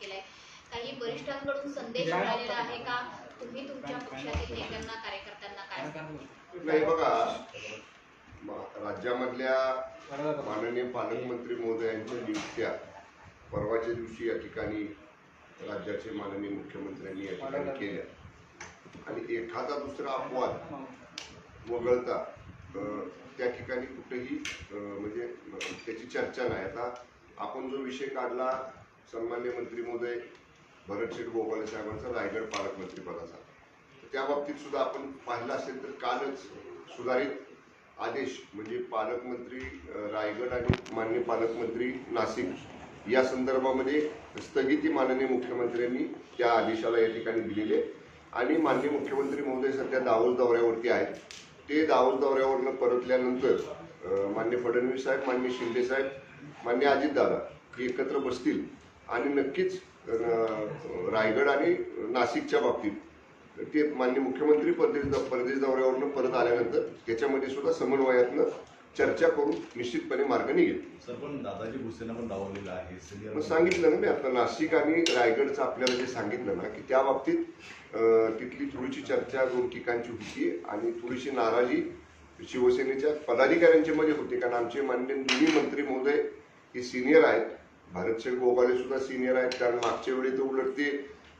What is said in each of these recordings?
केलाय. काही वरिष्ठांकडून संदेश मिळालेला आहे का? तुम्ही तुमच्या पक्षातील नेत्यांना कार्यकर्त्यांना काय नाही बघा राज्यामधल्या माननीय पालकमंत्री महोदयांच्या नियुक्त्या परवाच्या दिवशी या ठिकाणी राज्याचे माननीय मुख्यमंत्र्यांनी या ठिकाणी केल्या. आणि एखादा दुसरा अपवाद वगळता त्या ठिकाणी कुठेही म्हणजे त्याची चर्चा नाही. आता आपण जो विषय काढला सन्मान्य मंत्री महोदय भरतशेठ गोगावले साहेबांचा रायगड पालकमंत्रीपदाचा तर त्या बाबतीत सुद्धा आपण पाहिलं असेल तर कालच सुधारित आदेश म्हणजे पालकमंत्री रायगड आणि मान्य पालकमंत्री नाशिक या संदर्भामध्ये स्थगिती माननीय मुख्यमंत्र्यांनी त्या आदेशाला या ठिकाणी दिलेली आहे. आणि माननीय मुख्यमंत्री महोदय सध्या दावोस दौऱ्यावरती आहेत. ते दावोस दौऱ्यावरनं परतल्यानंतर मान्य फडणवीस साहेब मान्य शिंदे साहेब मान्य अजितदादा हे एकत्र बसतील. आणि नक्कीच रायगड आणि नाशिकच्या बाबतीत ते मान्य मुख्यमंत्री परदेश परदेश दौऱ्यावरनं परत आल्यानंतर त्याच्यामध्ये सुद्धा समन्वयातनं चर्चा करून निश्चितपणे मार्ग निघेल. सर पण दादाजी भुसेंना पण डावललेलं आहे सांगितलं ना मी आता नाशिक आणि रायगडचं आपल्याला जे सांगितलं ना की त्या बाबतीत तिथली थोडीशी चर्चा दोन ठिकाणची होती आणि थोडीशी नाराजी शिवसेनेच्या पदाधिकाऱ्यांच्या मध्ये होते कारण आमचे मान्य दोन्ही मंत्री महोदय हे सिनियर आहेत. भारतशेठ गोगाले सुद्धा सिनियर आहेत. कारण मागच्या वेळी तर उलट ते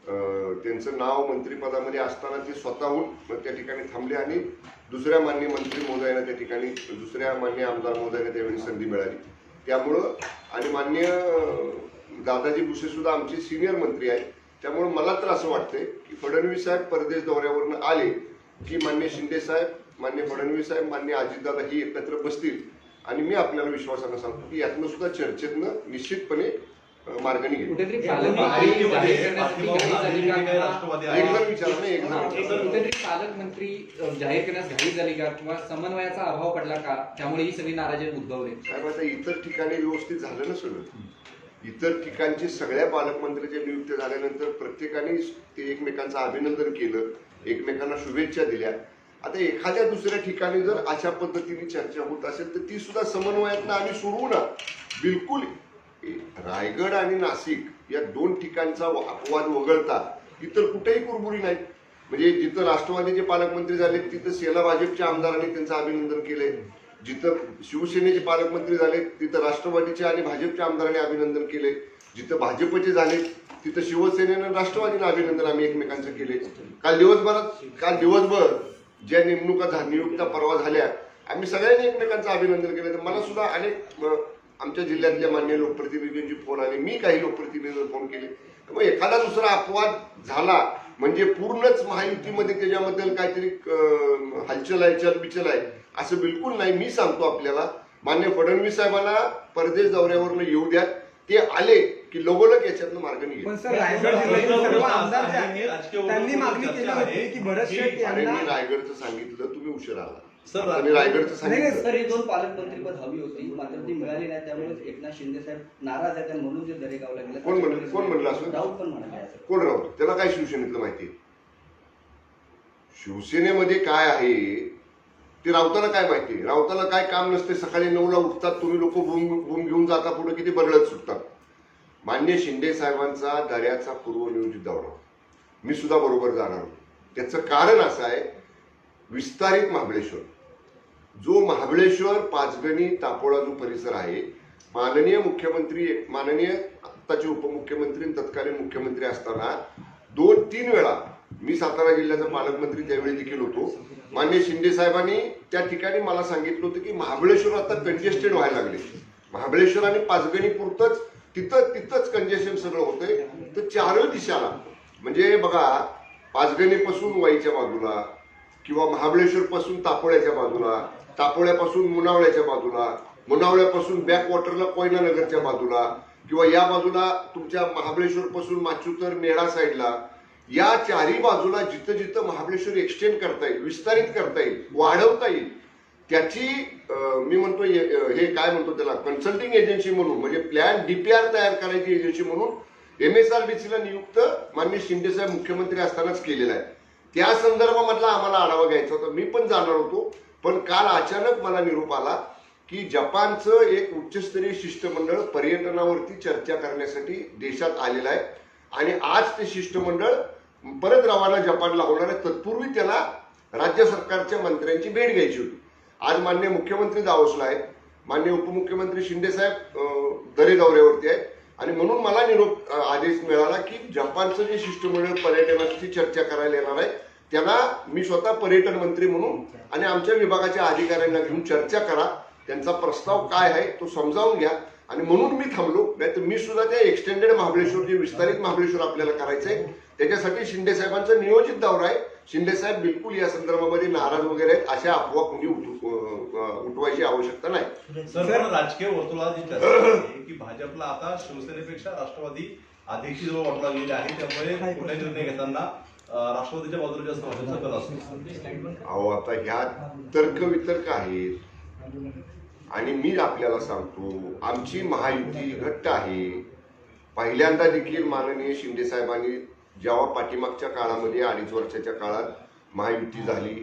त्यांचं नाव मंत्रिपदामध्ये असताना ते स्वतःहून मग त्या ठिकाणी थांबले आणि दुसऱ्या मान्य मंत्री महोदयांना त्या ठिकाणी दुसऱ्या मान्य आमदार महोदयांना त्यावेळी संधी मिळाली. त्यामुळं आणि मान्य दादाजी भुसे सुद्धा आमचे सिनियर मंत्री आहेत. त्यामुळे मला तर असं वाटतंय की फडणवीस साहेब परदेश दौऱ्यावरून आले की मान्य शिंदे साहेब मान्य फडणवीस साहेब मान्य अजितदादा ही एकत्र बसतील. आणि मी आपल्याला विश्वासानं सांगतो की यातनं सुद्धा चर्चेतनं निश्चितपणे अं, मार्ग निघेल कुठेतरी महायुतीमध्ये पालकमंत्री जाहीर करण्यासाठी घाई झाली का? विचारा. कुठेतरी पालकमंत्री जाहीर करण्यास घाई झाली का? किंवा समन्वयाचा अभाव पडला का? त्यामुळे ही सगळी नाराजी उद्भवली. साहेब आता इतर ठिकाणी व्यवस्थित झालं ना सगळं इतर ठिकाणचे सगळ्या पालकमंत्र्याच्या नियुक्त्या झाल्यानंतर प्रत्येकाने ते एकमेकांचं अभिनंदन केलं एकमेकांना शुभेच्छा दिल्या. आता एखाद्या दुसऱ्या ठिकाणी जर अशा पद्धतीने चर्चा होत असेल तर ती सुद्धा समन्वयातनं आम्ही सोडवू ना बिलकुल रायगड आणि नाशिक या दोन ठिकाणचा अपवाद वगळता इतर कुठेही कुरबुरी नाही. म्हणजे जिथं राष्ट्रवादीचे पालकमंत्री झाले तिथं सेना भाजपच्या आमदारांनी त्यांचं अभिनंदन केलंय. जिथं शिवसेनेचे पालकमंत्री झाले तिथं राष्ट्रवादीचे आणि भाजपच्या आमदारांनी अभिनंदन केले जिथं भाजपचे झाले तिथं शिवसेनेनं राष्ट्रवादीनं अभिनंदन आम्ही एकमेकांचं केले काल दिवसभरात काल दिवसभर ज्या नेमणुका नियुक्त्या परवा झाल्या आम्ही सगळ्यांनी एकमेकांचं अभिनंदन केलं. तर मला सुद्धा अनेक आमच्या जिल्ह्यातल्या मान्य लोकप्रतिनिधींची फोन आले. मी काही लोकप्रतिनिधींना फोन केले. मग एखादा दुसरा अपवाद झाला म्हणजे पूर्णच महायुतीमध्ये त्याच्याबद्दल काहीतरी हलचल आहे चलबिचल आहे असं बिलकुल नाही. मी सांगतो आपल्याला मान्य फडणवीस साहेबांना परदेश दौऱ्यावरनं येऊ द्या. ते आले की लगोलग याच्यातनं मार्ग निघेल. पण सर रायगड जिल्ह्यातील सर्व आमदार जे आहेत त्यांनी मागणी केली होती की भरत शेठ अरे यांना मी रायगडचं सांगितलं तुम्ही उशीर आला. सर, आणि रायगडचं नाही, नाही, सांगितलं. सर ही दोन पालकमंत्रीपद हवी होती. मात्र ती मिळाली नाही त्यामुळे एकनाथ शिंदे साहेब नाराज आहेत आणि म्हणून ते दरेगावला गेले. कोण म्हणलं- कोण म्हणलं असं? राऊत पण म्हणाले सर. कोण राऊत? त्याला काय शिवसेनेतलं माहिती? आहे? शिवसेनेमध्ये काय आहे? ते राऊताला काय माहिती? आहे? राऊताला काय काम नसते? सकाळी नऊला उठतात तुम्ही लोक बूम बूम घेऊन जाता पुढे किती बरळत सुटतात. मान्य शिंदे साहेबांचा दर्याचा पूर्वनियोजित दौरा. मी सुद्धा बरोबर जाणार होतो. त्याचं कारण असं आहे विस्तारित महाबळेश्वर. जो महाबळेश्वर पाचगणी तापोळा जो परिसर आहे माननीय मुख्यमंत्री माननीय आत्ताचे उपमुख्यमंत्री आणि तत्कालीन मुख्यमंत्री असताना दोन तीन वेळा मी सातारा जिल्ह्याचा पालकमंत्री त्यावेळी देखील होतो. मान्य शिंदे साहेबांनी त्या ठिकाणी मला सांगितलं होतं की महाबळेश्वर आता कंजेस्टेड व्हायला लागले. महाबळेश्वर आणि पाचगणी पुरतंच तिथं तिथंच कंजेशन सगळं होतंय. तर चारही दिशाला. म्हणजे बघा पाचगणीपासून वाईच्या बाजूला किंवा महाबळेश्वरपासून तापोळ्याच्या बाजूला तापोळ्यापासून मुनावळ्याच्या बाजूला मुनावळ्यापासून बॅकवॉटरला कोयनानगरच्या बाजूला किंवा या बाजूला तुमच्या महाबळेश्वरपासून माचूतर माचुतर साईडला या चारही बाजूला जिथं जिथं महाबळेश्वर एक्सटेंड करता येईल विस्तारित करता येईल वाढवता येईल त्याची मी म्हणतो हे हे काय म्हणतो त्याला? कन्सल्टिंग एजन्सी म्हणून म्हणजे प्लॅन डीपीआर तयार करायची एजन्सी म्हणून एम एस आर बी सीला नियुक्त माननीय शिंदेसाहेब मुख्यमंत्री असतानाच केलेला आहे. त्या संदर्भामधला आम्हाला आढावा घ्यायचा होता. मी पण जाणार होतो. पण काल अचानक मला निरोप आला की जपानचं एक उच्चस्तरीय शिष्टमंडळ पर्यटनावरती चर्चा करण्यासाठी देशात आलेलं आहे. आणि आज ते शिष्टमंडळ परत रवाना जपानला होणार आहे. तत्पूर्वी त्याला राज्य सरकारच्या मंत्र्यांची भेट घ्यायची होती. आज मान्य मुख्यमंत्री दावसला आहेत. मान्य उपमुख्यमंत्री शिंदे साहेब दरे दौऱ्यावरती आहेत. आणि म्हणून मला निरोप आदेश मिळाला की जपानचं जे शिष्टमंडळ पर्यटनाची चर्चा करायला येणार आहे त्यांना मी स्वतः पर्यटन मंत्री म्हणून आणि आमच्या विभागाच्या अधिकाऱ्यांना घेऊन चर्चा करा. त्यांचा प्रस्ताव काय आहे तो समजावून घ्या. आणि म्हणून मी थांबलो. नाही तर मी सुद्धा त्या एक्सटेंडेड महाबळेश्वर जे विस्तारित महाबळेश्वर आपल्याला करायचं आहे त्याच्यासाठी शिंदे साहेबांचा नियोजित दौरा आहे. शिंदे साहेब बिलकुल या संदर्भामध्ये नाराज वगैरे आहेत. अशा अफवा कोणी उठवायची आवश्यकता नाही. सर राजकीय वर्तुळात की भाजपला आता शिवसेनेपेक्षा राष्ट्रवादी अधिकची जवळ वाटू लागलेली आहे. त्यामुळे कुठले निर्णय घेताना राष्ट्रवादीच्या बाजूला जास्त भाजपचा कल असतो. अहो आता ह्या तर्क वितर्क आहेत. आणि मी आपल्याला सांगतो आमची महायुती घट्ट आहे. पहिल्यांदा देखील माननीय शिंदे साहेबांनी जेव्हा पाठीमागच्या काळामध्ये अडीच वर्षाच्या काळात महायुती झाली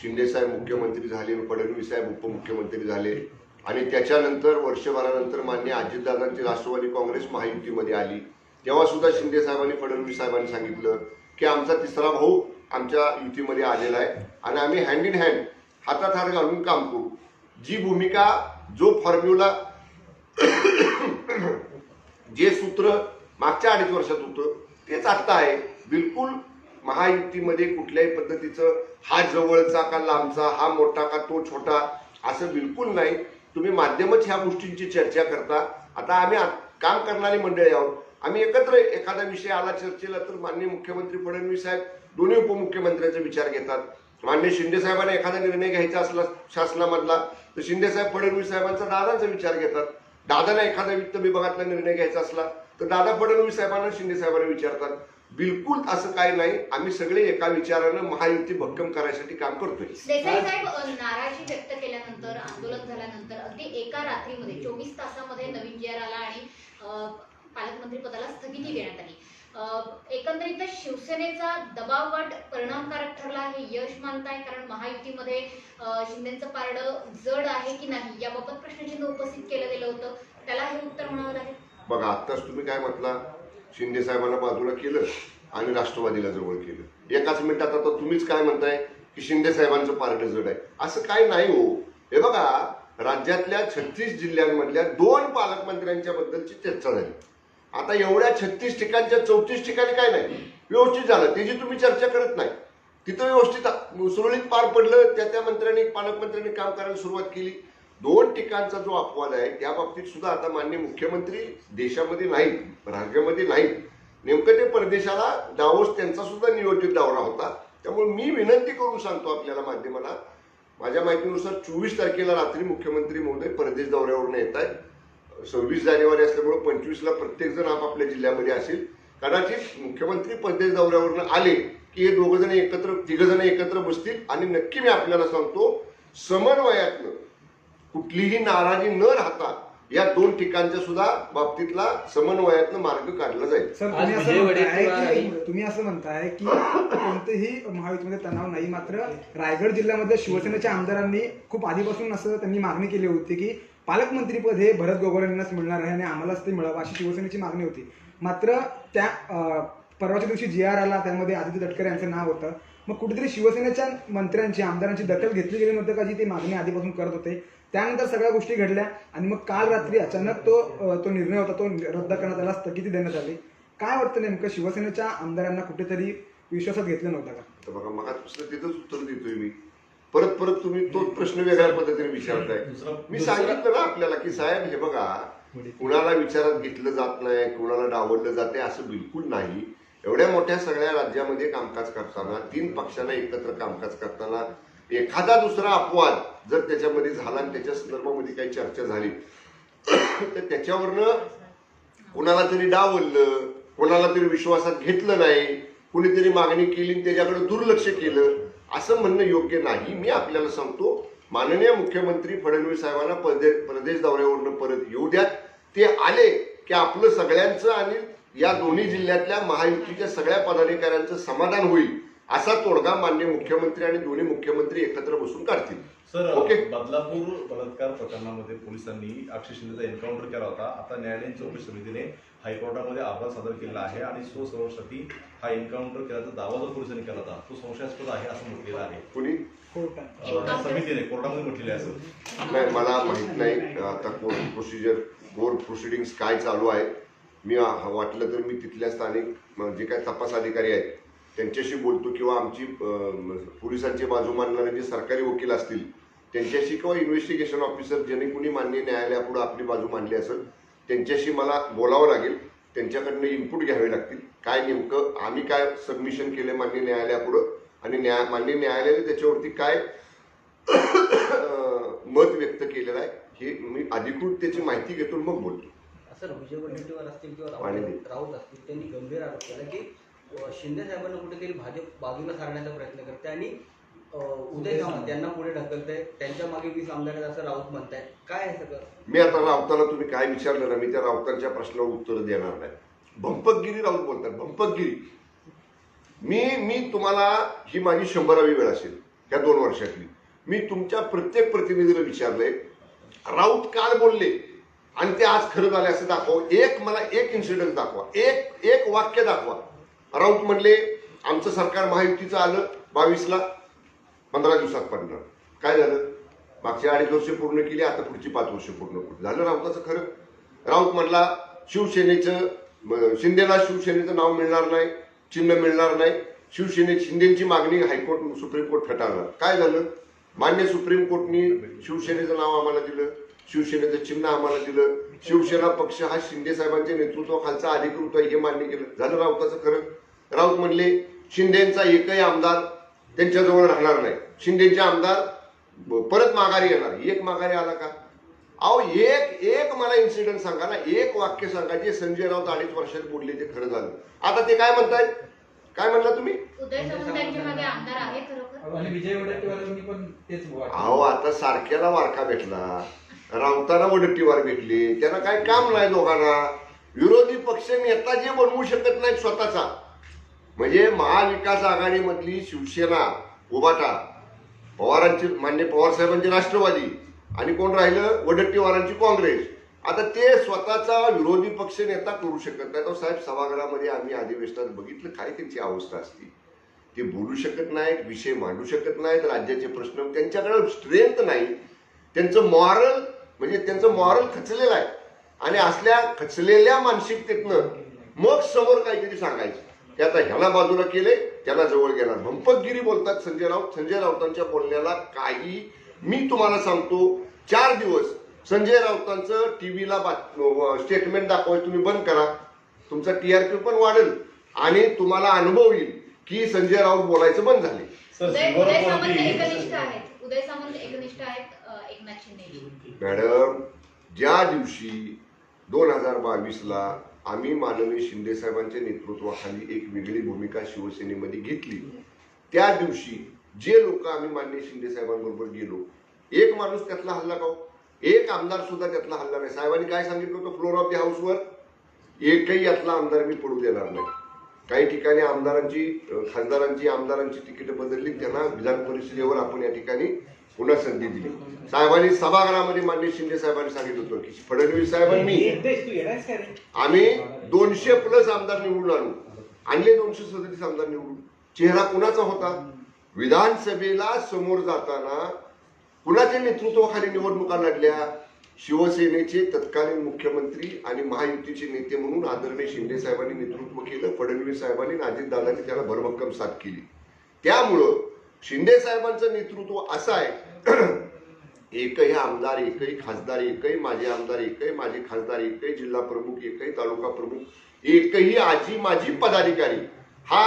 शिंदेसाहेब मुख्यमंत्री झाले फडणवीसाहेब फडणवीस साहेब उपमुख्यमंत्री झाले आणि त्याच्यानंतर वर्षभरानंतर मान्य अजितदादांची राष्ट्रवादी काँग्रेस महायुतीमध्ये आली. तेव्हा सुद्धा शिंदे साहेबांनी फडणवीस साहेबांनी सांगितलं की आमचा तिसरा भाऊ आमच्या युतीमध्ये आलेला आहे आणि आम्ही हँड इन हँड हातात हात घालून काम करू. जी भूमिका जो फॉर्म्युला जे सूत्र मागच्या अडीच वर्षात होतं तेच आत्ता आहे. बिलकुल महायुतीमध्ये कुठल्याही पद्धतीचं हा जवळचा का लांबचा हा मोठा का तो छोटा असं बिलकुल नाही. तुम्ही माध्यमच ह्या गोष्टींची चर्चा करता. आता आम्ही काम करणारी मंडळी आहोत. आम्ही एकत्र एखादा विषय आला चर्चेला तर माननीय मुख्यमंत्री फडणवीस साहेब दोन्ही उपमुख्यमंत्र्यांचा विचार घेतात. मान्य शिंदे साहेबांना एखादा निर्णय घ्यायचा असला शासनामधला तर शिंदे साहेब फडणवीस साहेबांचा दादांचा विचार घेतात. दादाला एखादा वित्त विभागातला निर्णय घ्यायचा असला तर दादा फडणवीस साहेबांना शिंदे साहेबांना विचारतात बिलकुल असं काही नाही आम्ही सगळे एका विचारानं महायुती भक्कम करायसाठी काम करतोय. देसाई साहेब नाराजी व्यक्त केल्यानंतर आंदोलन झाल्यानंतर अगदी एका रात्रीमध्ये चोवीस तासामध्ये नवीन जे आर आला आणि पालकमंत्री पदाला स्थगिती देण्यात आली. एकंदरीत शिवसेनेचा शिवसेनेचा दबावगट परिणामकारक ठरला हे यश मानताय कारण महायुतीमध्ये शिंदेचं पारडं जड आहे की नाही याबाबत प्रश्नचिन्ह उपस्थित केलं गेलं होतं. त्याला हे उत्तर म्हणावं लागेल. बघा आत्ताच तुम्ही काय म्हटला? शिंदे साहेबांना बाजूला केलं आणि राष्ट्रवादीला जवळ केलं. एकाच मिनिटात आता तुम्हीच काय म्हणताय की शिंदे साहेबांचं पारडं जड आहे? असं काय नाही हो. हे बघा राज्यातल्या छत्तीस जिल्ह्यांमधल्या दोन पालकमंत्र्यांच्या बद्दलची चर्चा झाली. आता एवढ्या छत्तीस ठिकाणच्या चौतीस ठिकाणी काय नाही व्यवस्थित झालं. त्याची तुम्ही चर्चा करत नाही तिथं व्यवस्थित सुरळीत पार पडलं. त्या त्या मंत्र्यांनी पालकमंत्र्यांनी काम करायला सुरुवात केली. दोन ठिकाणचा जो अपवाद आहे त्या बाबतीत सुद्धा आता मान्य मुख्यमंत्री देशामध्ये नाहीत राज्यामध्ये नाहीत. नेमकं ते परदेशाला डावोस त्यांचा सुद्धा नियोजित दौरा होता. त्यामुळे मी विनंती करून सांगतो आपल्याला माध्यमाला माझ्या माहितीनुसार चोवीस तारखेला रात्री मुख्यमंत्री महोदय परदेश दौऱ्यावरून येत आहेत सव्वीस जानेवारी असल्यामुळे पंचवीसला प्रत्येक जण आपापल्या जिल्ह्यामध्ये असेल. कदाचित मुख्यमंत्री परदेश दौऱ्यावरून आले की हे दोघंजण एकत्र तिघ जण एकत्र बसतील. आणि नक्की मी आपल्याला सांगतो समन्वयातनं कुठलीही नाराजी न राहता या दोन ठिकाणच्या सुद्धा बाबतीतला समन्वयातनं मार्ग काढला जाईल. सर तुम्ही असं म्हणताय की तुम्ही असं म्हणताय की कोणतेही महायुतीमध्ये तणाव नाही मात्र रायगड जिल्ह्यामध्ये शिवसेनेच्या आमदारांनी खूप आधीपासून असं त्यांनी मागणी केली होती की पालकमंत्रीपद हे भरत गोगोळे यांनाच मिळणार आहे आणि आम्हालाच ते मिळावं अशी शिवसेनेची मागणी होती. मात्र त्या परवाच्या दिवशी जी आर आला त्यामध्ये आदित्य तटकरे यांचं नाव होतं. मग कुठेतरी शिवसेनेच्या मंत्र्यांची आमदारांची दखल घेतली गेली नव्हती का जी ते मागणी आधीपासून करत होते? त्यानंतर सगळ्या गोष्टी घडल्या आणि मग काल रात्री अचानक तो तो निर्णय होता तो रद्द करण्यात आला स्थगिती देण्यात आली. काय वाटतं नेमकं? शिवसेनेच्या आमदारांना कुठेतरी विश्वासात घेतलं नव्हतं का? तर बघा मग तिथंच उत्तर देतोय मी. परत परत तुम्ही तोच प्रश्न वेगळ्या पद्धतीने विचारताय. मी सांगितलं ना आपल्याला की साहेब हे बघा कुणाला विचारात घेतलं जात नाही कुणाला डावललं जाते असं बिलकुल नाही. एवढ्या मोठ्या सगळ्या राज्यामध्ये कामकाज करताना तीन पक्षांना एकत्र कामकाज करताना एखादा दुसरा अपवाद जर त्याच्यामध्ये झाला आणि त्याच्या संदर्भामध्ये काही चर्चा झाली तर त्याच्यावरनं कोणाला तरी डावललं कोणाला तरी विश्वासात घेतलं नाही कुणीतरी मागणी केली आणि त्याच्याकडे दुर्लक्ष केलं असं म्हणणं योग्य नाही. मी आपल्याला सांगतो माननीय मुख्यमंत्री फडणवीस साहेबांना परदेश प्रदेश दौऱ्यावरनं परत येऊ द्यात. ते आले की आपलं सगळ्यांचं आणि या दोन्ही जिल्ह्यातल्या महायुतीच्या सगळ्या पदाधिकाऱ्यांचं समाधान होईल. असा तोडगा मान्य मुख्यमंत्री आणि दोन्ही मुख्यमंत्री एकत्र बसून काढतील. Sir okay. बदलापूर बलात्कार प्रकरणामध्ये पोलिसांनी अक्षय शिंदेचा एन्काउंटर केला होता. आता न्यायालयीन चौकशी समितीने हायकोर्टामध्ये अहवाल सादर केला आहे आणि स्वसंरक्षणासाठी हा एन्काउंटर केल्याचा दावा जो पोलिसांनी केला होता तो संशयास्पद आहे असं म्हटलेलं आहे. कुणी? समितीने कोर्टामध्ये म्हटलेले आहे असं नाही मला माहीत नाही आता कोर्ट प्रोसिजर कोर्ट प्रोसिडिंग काय चालू आहे मी वाटलं तर मी तिथल्या स्थानिक जे काय तपास अधिकारी आहेत त्यांच्याशी बोलतो किंवा आमची पोलिसांची बाजू मांडणारे जे सरकारी वकील असतील त्यांच्याशी किंवा इन्व्हेस्टिगेशन ऑफिसर ज्यांनी कुणी मान्य न्यायालयापुढे आपली बाजू मांडली असेल त्यांच्याशी मला बोलावं लागेल त्यांच्याकडनं इनपुट घ्यावे लागतील. काय नेमकं आम्ही काय सबमिशन केले मान्य न्यायालयापुढं आणि न्याय मान्य न्यायालयाने त्याच्यावरती काय मत व्यक्त केलेलं आहे हे मी अधिकृत त्याची माहिती घेतो मग बोलतो. असं विजय वडेट्टीवार असतील किंवा. राऊत असतील त्यांनी गंभीर आरोप केला की शिंदे साहेबांना कुठेतरी भाजप बाजूला सारण्याचा प्रयत्न करते आणि उदय सामंत यांना पुढे ढकलते त्यांच्या मागे वीस आमदार आहेत असं राऊत म्हणताय काय आहे सगळं? मी आता राऊताला तुम्ही काय विचारलं ना मी त्या राऊतांच्या प्रश्नावर उत्तर देणार नाही. भंपकगिरी राऊत बोलतात भंपकगिरी. मी मी तुम्हाला ही माझी शंभरावी वेळ असेल ह्या दोन वर्षातली. मी तुमच्या प्रत्येक प्रतिनिधीला विचारलंय राऊत काल बोलले आणि ते आज खरं झाले असं दाखवा. एक मला एक इन्सिडेंट दाखवा. एक एक वाक्य दाखवा. राऊत म्हणले आमचं सरकार महायुतीचं आलं बावीसला पंधरा दिवसात पडणार काय झालं? मागची अडीच वर्ष पूर्ण केली आता पुढची पाच वर्ष पूर्ण झालं राऊताचं खरं? राऊत म्हणला शिवसेनेचं शिंदेला शिवसेनेचं नाव मिळणार नाही चिन्ह मिळणार नाही. शिवसेने शिंदेची मागणी हायकोर्ट सुप्रीम कोर्ट फेटाळणार काय झालं? मान्य सुप्रीम कोर्टनी शिवसेनेचं नाव आम्हाला दिलं शिवसेनेचं चिन्ह आम्हाला दिलं. शिवसेना पक्ष हा शिंदे साहेबांच्या नेतृत्वाखालचा अधिकृत आहे हे मान्य केलं. झालं राऊताचं खरं? राऊत म्हणले शिंदेचा एकही आमदार त्यांच्याजवळ राहणार नाही. शिंदेचे आमदार परत माघारी येणार. एक माघारी आला का? अहो एक एक मला इन्सिडेंट सांगा ना. एक वाक्य सांगा जे संजय राऊत अडीच वर्षात बोलले ते खरं झालं. आता ते काय म्हणतायत? काय म्हणला तुम्ही. अहो आता सारख्याला वारका भेटला. राऊताना वडट्टीवार भेटले. त्यांना काय काम नाही दोघांना. विरोधी पक्ष नेता जे बनवू शकत नाहीत स्वतःचा. म्हणजे महाविकास आघाडीमधली शिवसेना उबाटा पवारांची मान्य पवार साहेबांची राष्ट्रवादी आणि कोण राहिलं? वडट्टीवारांची काँग्रेस. आता ते स्वतःचा विरोधी पक्ष नेता करू शकत नाही तो साहेब सभागृहामध्ये आम्ही अधिवेशनात बघितलं काय त्यांची अवस्था असती? ते बोलू शकत नाहीत विषय मांडू शकत नाहीत राज्याचे प्रश्न त्यांच्याकडे स्ट्रेंथ नाही. त्यांचं मॉरल म्हणजे त्यांचं मॉरल खचलेलं आहे. आणि असल्या खचलेल्या मानसिकतेतनं मग समोर काहीतरी सांगायचं. ते आता ह्याला बाजूला केले त्याला जवळ गेला भंपकगिरी बोलतात संजय राऊत. संजय राऊतांच्या बोलण्याला काही मी तुम्हाला सांगतो चार दिवस संजय राऊतांचं टीव्हीला स्टेटमेंट दाखवायचं तुम्ही बंद करा. तुमचा टीआरपी पण वाढेल आणि तुम्हाला अनुभव येईल की संजय राऊत बोलायचं बंद झाले. मॅडम ज्या दिवशी दोन हजार बावीसला आम्ही माननीय शिंदे साहेबांच्या नेतृत्वाखाली एक वेगळी भूमिका शिवसेनेमध्ये घेतली. त्या दिवशी जे लोक आम्ही माननीय शिंदे साहेबांबरोबर गेलो एक माणूस त्यातला हल्ला का हो? एक आमदार सुद्धा त्यातला हल्ला नाही. साहेबांनी काय सांगितलं होतं फ्लोर ऑफ द हाऊसवर एकही यातला आमदार मी पडू देणार नाही. काही ठिकाणी आमदारांची खासदारांची आमदारांची तिकीट बदलली त्यांना विधान परिषदेवर आपण या ठिकाणी पुन्हा संधी दिली. साहेबांनी सभागृहामध्ये मान्य शिंदे साहेबांनी सांगितलं होतं की फडणवीस साहेबांनी आम्ही दोनशे प्लस आमदार निवडून आणू. आणले दोनशे सदतीस आमदार निवडून. चेहरा कुणाचा होता? विधानसभेला समोर जाताना कुणाच्या नेतृत्वाखाली निवडणुका लढल्या? शिवसेनेचे तत्कालीन मुख्यमंत्री आणि महायुतीचे नेते म्हणून आदरणीय शिंदे साहेबांनी नेतृत्व केलं. फडणवीस साहेबांनी अजितदादांनी त्याला भरभक्कम साथ केली. त्यामुळं शिंदे साहेबांचं नेतृत्व असं आहे. एकही आमदार एकही खासदार एकही माझे आमदार एकही माझे खासदार एकही जिल्हा प्रमुख एकही तालुका प्रमुख एकही आजी माझी पदाधिकारी हा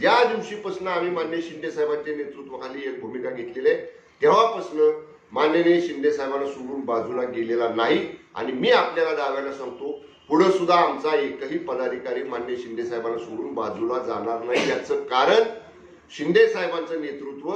ज्या दिवशीपासून आम्ही मान्य शिंदे साहेबांच्या नेतृत्वाखाली एक भूमिका घेतलेली आहे तेव्हापासून माननीय शिंदे साहेबांना सोडून बाजूला गेलेला नाही. आणि मी आपल्याला दाव्याला सांगतो पुढे सुद्धा आमचा एकही पदाधिकारी मान्य शिंदे साहेबांना सोडून बाजूला जाणार नाही. याचं कारण शिंदे साहेबांचं नेतृत्व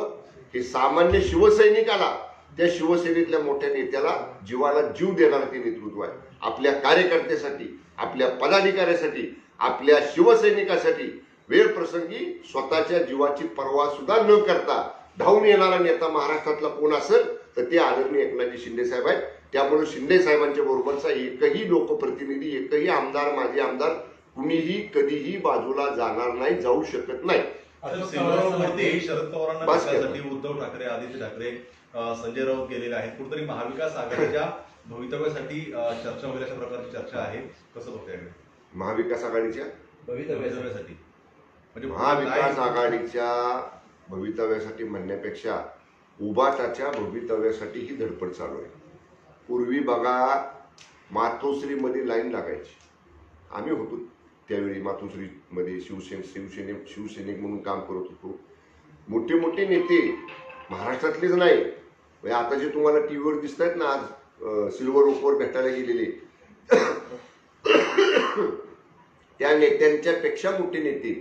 हे सामान्य शिवसैनिकाला त्या शिवसेनेतल्या मोठ्या नेत्याला जीवाला जीव देणारं ते नेतृत्व आहे. आपल्या कार्यकर्त्यासाठी आपल्या पदाधिकाऱ्यासाठी आपल्या शिवसैनिकासाठी वेळ प्रसंगी स्वतःच्या जीवाची पर्वा सुद्धा न करता धावून येणारा नेता महाराष्ट्रातला कोण असेल तर ते आदरणीय एकनाथजी शिंदे साहेब आहेत. त्यामुळे शिंदे साहेबांच्या बरोबरचा एकही लोकप्रतिनिधी एकही आमदार माजी आमदार कुणीही कधीही बाजूला जाणार नाही जाऊ शकत नाही. सिल्व्हरवरती शरद पवारांना. भेटण्यासाठी उद्धव ठाकरे आदित्य ठाकरे संजय राऊत गेलेले आहेत. कुठेतरी महाविकास आघाडीच्या भवितव्यासाठी चर्चा वगैरे अशा प्रकारची चर्चा आहे. कसं बघताय? महाविकास आघाडीच्या? भवितव्यासाठी. म्हणजे महाविकास आघाडीच्या भवितव्यासाठी म्हणण्यापेक्षा उबाटाच्या भवितव्यासाठी ही धडपड चालू आहे. पूर्वी बघा मातोश्रीमध्ये लाईन लागायची. आम्ही होतो. त्यावेळी मातोश्रीमध्ये शिवसेन शिवसेने शिवसैनिक म्हणून काम करत होतो. मोठे मोठे नेते महाराष्ट्रातलेच नाही. म्हणजे आता जे तुम्हाला टी व्हीवर दिसत आहेत ना आज सिल्वर ओकवर भेटायला गेलेले. त्या नेत्यांच्यापेक्षा मोठे नेते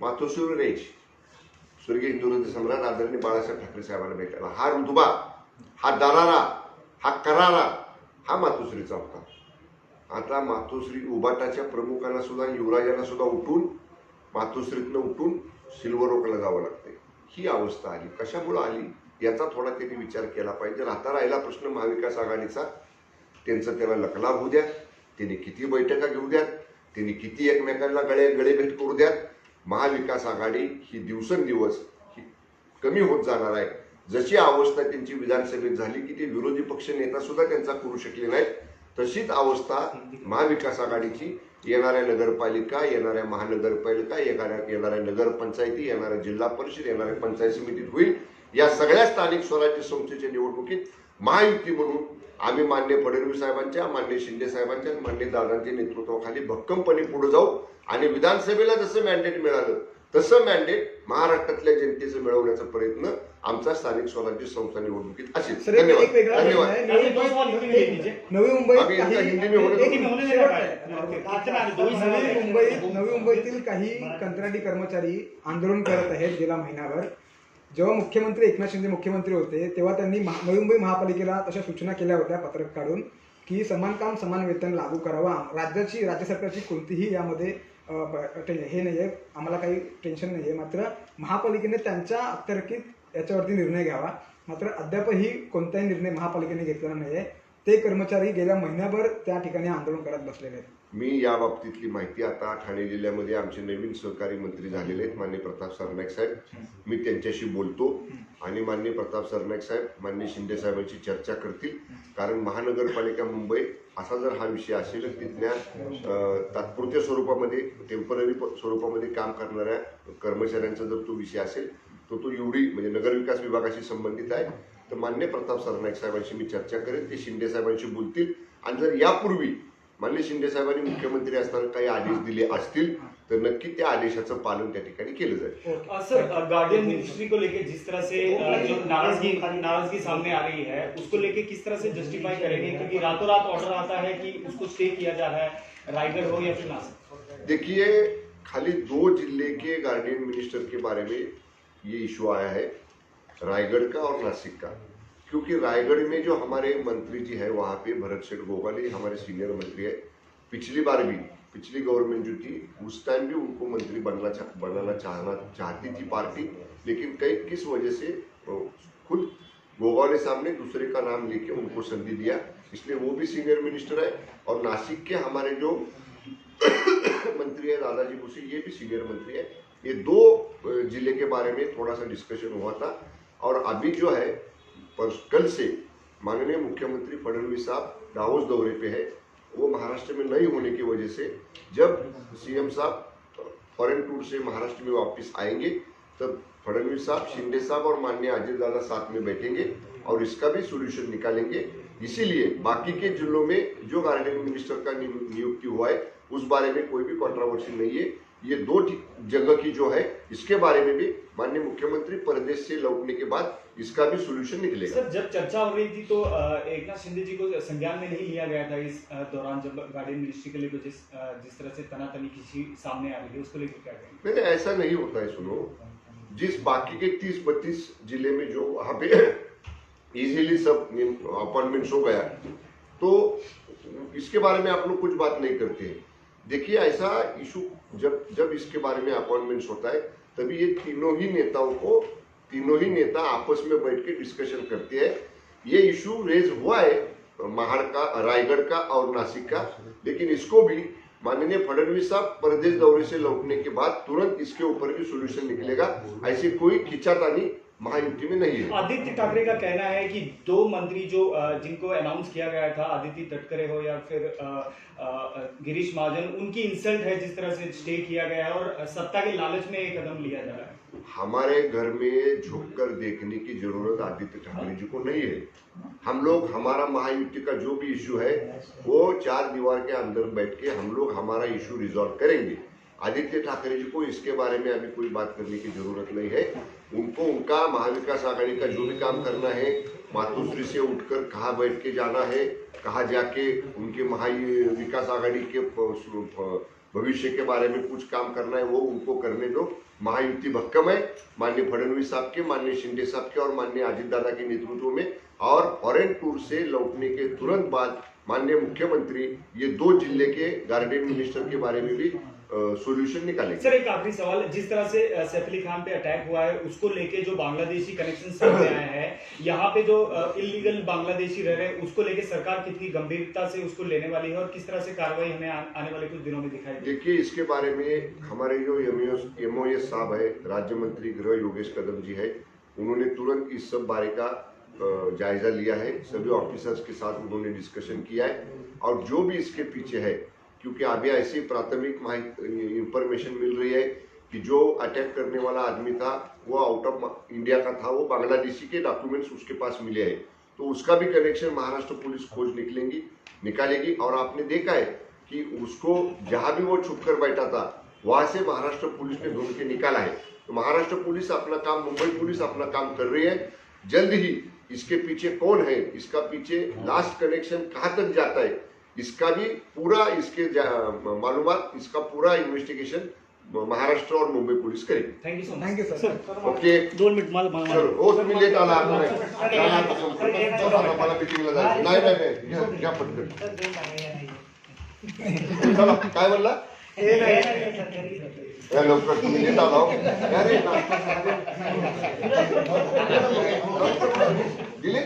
मातोश्री यायचे स्वर्गीय हिंदुहृदय सम्राट आदरणीय बाळासाहेब ठाकरे साहेबांना भेटायला. हा रुतबा हा दरारा हा करारा हा मातोश्रीचा होता. आता मातोश्री उबाटाच्या प्रमुखांना सुद्धा युवराजांना सुद्धा उठून मातोश्रीतनं उठून सिल्वरोकला जावं लागते ही अवस्था आली. कशामुळं आली? याचा थोडा त्यांनी विचार केला पाहिजे. राहता राहिला प्रश्न महाविकास आघाडीचा. त्यांचं त्याला लकलाभ होऊ द्या. त्यांनी किती बैठका घेऊ द्यात? त्यांनी किती एकमेकांना गळे गळे भेट करू द्यात? महाविकास आघाडी ही दिवसेंदिवस ही कमी होत जाणार आहे. जशी अवस्था त्यांची विधानसभेत झाली की ते विरोधी पक्ष नेता सुद्धा त्यांचा करू शकले नाहीत. तशीच अवस्था महाविकास आघाडीची. येणाऱ्या नगरपालिका येणाऱ्या महानगरपालिका येणाऱ्या येणाऱ्या नगरपंचायती येणाऱ्या जिल्हा परिषद येणाऱ्या पंचायत समितीत होईल. या सगळ्या स्थानिक स्वराज्य संस्थेच्या निवडणुकीत महायुती म्हणून आम्ही मान्य फडणवीस साहेबांच्या मान्य शिंदे साहेबांच्या मान्य दादांच्या नेतृत्वाखाली भक्कमपणे पुढे जाऊ आणि विधानसभेला जसं मॅन्डेट मिळालं तसं मॅन्डेट महाराष्ट्रातल्या जनतेचं मिळवण्याचा प्रयत्न आमचा स्थानिक स्वराज्य संस्था निवडणुकीत असेल। नवी मुंबईत नवी। मुंबईत नवी मुंबईतील काही कंत्राटी कर्मचारी आंदोलन करत आहेत गेल्या महिन्याभर जेव्हा मुख्यमंत्री एकनाथ शिंदे मुख्यमंत्री होते तेव्हा त्यांनी नवी मुंबई महापालिकेला तशा सूचना केल्या होत्या पत्रक काढून की समान काम समान वेतन लागू करावा. राज्याची राज्य सरकारची कोणतीही यामध्ये हे नाही आहे आम्हाला काही टेन्शन नाही आहे मात्र महापालिकेने त्यांच्या अखत्यारकीत याच्यावरती निर्णय घ्यावा. मात्र अद्यापही कोणताही निर्णय महापालिकेने घेतलेला नाही आहे ते कर्मचारी गेल्या महिन्याभर त्या ठिकाणी आंदोलन करत बसलेले आहेत. मी या बाबतीतली माहिती आता ठाणे जिल्ह्यामध्ये आमचे नवीन सहकारी मंत्री झालेले आहेत मान्य प्रताप सरनाईक साहेब. मी त्यांच्याशी बोलतो आणि मान्य प्रताप सरनाईक साहेब मान्य शिंदे साहेबांची चर्चा करतील. कारण महानगरपालिका मुंबई असा जर हा विषय असेल तिथल्या तात्पुरत्या स्वरूपामध्ये टेंपररी स्वरूपामध्ये काम करणाऱ्या कर्मचाऱ्यांचा जर तो विषय असेल तर तो एवढी म्हणजे नगरविकास विभागाशी संबंधित आहे. तर मान्य प्रताप सरनाईक साहेबांशी मी चर्चा करेन ते शिंदे साहेबांशी बोलतील. आणि जर यापूर्वी मान्य शिंदे साहेबांनी मुख्यमंत्री असताना काही आदेश दिले असतील तर नक्की त्या आदेशाचं पालन त्या ठिकाणी केलं जाईल. सर गार्डियन मिनिस्ट्री को लेके जिस तरह से नाराज़गी नाराज़गी सामने आ रही है उसको लेके किस तरह से जस्टिफाई करेंगे? क्योंकि रातों रात ऑर्डर आता है कि उसको स्टे किया जा रहा है रायगढ़ हो या फिर नासिक। देखिए खाली दो ज़िले के गार्डियन मिनिस्टर के बारे में ये इशू आया है रायगढ़ का और नासिक का। क्योंकि रायगढ़ में जो हमारे मंत्री जी है वहाँ पे भरत सेठ गोगाल हमारे सीनियर मंत्री है। पिछली बार भी पिछली गवर्नमेंट जो थी उस टाइम भी उनको मंत्री बनना चाह, बनाना चाहना चाहती थी पार्टी लेकिन कई किस वजह से खुद साहब ने दूसरे का नाम लेके उनको संधि दिया। इसलिए वो भी सीनियर मिनिस्टर है और नासिक के हमारे जो मंत्री है दादाजी भूसे ये भी सीनियर मंत्री है। ये दो ज़िले के बारे में थोड़ा सा डिस्कशन हुआ था। और अभी जो है पर कल से माननीय मुख्यमंत्री फडणवीस साहब दावोस दौरे पे है। वो महाराष्ट्र में नहीं होने की वजह से जब सीएम साहब फॉरेन टूर से महाराष्ट्र में वापस आएँगे, तब फडणवीस साहब, शिंदे साहब और माननीय अजय दादा साथ में बैठेंगे और इसका भी सोल्यूशन निकालेंगे। इसीलिए बाकी के जिलों में जो गार्डियन मिनिस्टर का नियुक्ति हुआ है, उस बारे में कोई भी कॉन्ट्रावर्सी नहीं है। ये दो जगह की जो है इसके बारे में भी माननीय मुख्यमंत्री परदेश से लौटने के बाद इसका भी सोल्यूशन निकलेगा। सर जब चर्चा हो रही थी तो अ, एकनाथ शिंदे जी को संज्ञान में नहीं लिया गया था इस दौरान जब गार्डियन मिनिस्ट्री के लिए तो जिस जिस तरह से तनातनी किसी सामने आ रही है उसको लेकर क्या कहेंगे? नहीं नहीं ऐसा नहीं होता है सुनो। जिस बाकी के तीस बत्तीस ज़िले में जो वहाँ पे इजीली सब अपॉइंटमेंट्स हो गया तो इसके बारे में आप लोग कुछ बात नहीं करते। हैं देखिए, ऐसा इशू जब जब इसके बारे में अपॉइंटमेंट होता है, तभी ये तीनों ही नेताओं को, तीनों ही नेता आपस में बैठ के डिस्कशन करते हैं। ये इशू रेज हुआ है महाड़ का, रायगढ़ का और नासिक का, लेकिन इसको भी माननीय फडणवीस साहब प्रदेश दौरे से लौटने के बाद तुरंत इसके ऊपर भी सोल्यूशन निकलेगा। ऐसी कोई खिंचातानी महायुति में नहीं है। आदित्य ठाकरे का कहना है कि दो मंत्री जो जिनको अनाउंस किया गया था आदित्य तटकरे हो या फिर गिरीश महाजन उनकी इंसल्ट है जिस तरह से स्टे किया गया है और सत्ता के लालच में एक कदम लिया जा रहा है। हमारे घर में झुक कर देखने की ज़रूरत आदित्य ठाकरे जी को नहीं है। हम लोग हमारा महायुति का जो भी इश्यू है वो चार दीवार के अंदर बैठ के हम लोग हमारा इश्यू रिजॉल्व करेंगे। आदित्य ठाकरे जी को इसके बारे में अभी कोई बात करने की ज़रूरत नहीं है। उनको उनका महाविकास आघाड़ी का जो भी काम करना है, मातोश्री से उठकर कहाँ बैठ के जाना है, कहाँ जाके उनके महा विकास आघाड़ी के भविष्य के बारे में कुछ काम करना है, वो उनको करने दो। महायुति भक्कम है, माननीय फडणवीस साहब के, माननीय शिंदे साहब के और माननीय अजित दादा के नेतृत्व में और फॉरेन टूर से लौटने के तुरंत बाद माननीय मुख्यमंत्री, ये दो ज़िले के गार्डन मिनिस्टर के बारे में भी सोल्यूशन निकालेंगे। सर एक आखिरी सवाल जिस तरह से सैफ अली खान पे अटैक हुआ है उसको लेके जो बांग्लादेशी कनेक्शन सामने आया है यहाँ पे जो इलीगल बांग्लादेशी रह रहे हैं उसको लेके सरकार कितनी गंभीरता से उसको लेने वाली है और किस तरह से कार्रवाई हमें आ, आने वाले कुछ दिनों में दिखाई देखिए इसके बारे में हमारे जो एमओएस साहब है राज्य मंत्री गृह योगेश कदम जी है उन्होंने तुरंत इस सब बारे का जायजा लिया है। सभी ऑफिसर्स के साथ उन्होंने डिस्कशन किया है। और जो भी इसके पीछे है क्योंकि अभी ऐसी प्राथमिक इंफॉर्मेशन मिल रही है कि जो अटैक करने वाला आदमी था, वो आउट ऑफ़ इंडिया का था, वो बांग्लादेशी के डॉक्यूमेंट्स उसके पास मिले हैं। तो उसका भी कनेक्शन महाराष्ट्र पुलिस खोज निकलेंगी, निकालेगी। और आपने देखा है कि उसको जहाँ भी वो छुप कर बैठा था, वहाँ से महाराष्ट्र पुलिस ने ढूंढ के निकाला है। तो महाराष्ट्र पुलिस अपना काम, मुंबई पुलिस अपना काम कर रही है। जल्द ही इसके पीछे कौन है? इसका पीछे लास्ट कनेक्शन कहाँ तक जाता है? इसका भी पूरा इसके मालूम इसका पूरा इन्वेस्टिगेशन महाराष्ट्र और मुंबई पुलिस करेगी। Much thank you sir okay दोन मिनिट मला मला- चलो हो तुम्ही लेट आला नाही. मला मिटिंगला जायचं नाही घ्या पटकन? चला काय म्हणला या लवकर तुम्ही लेट आला. या. दिले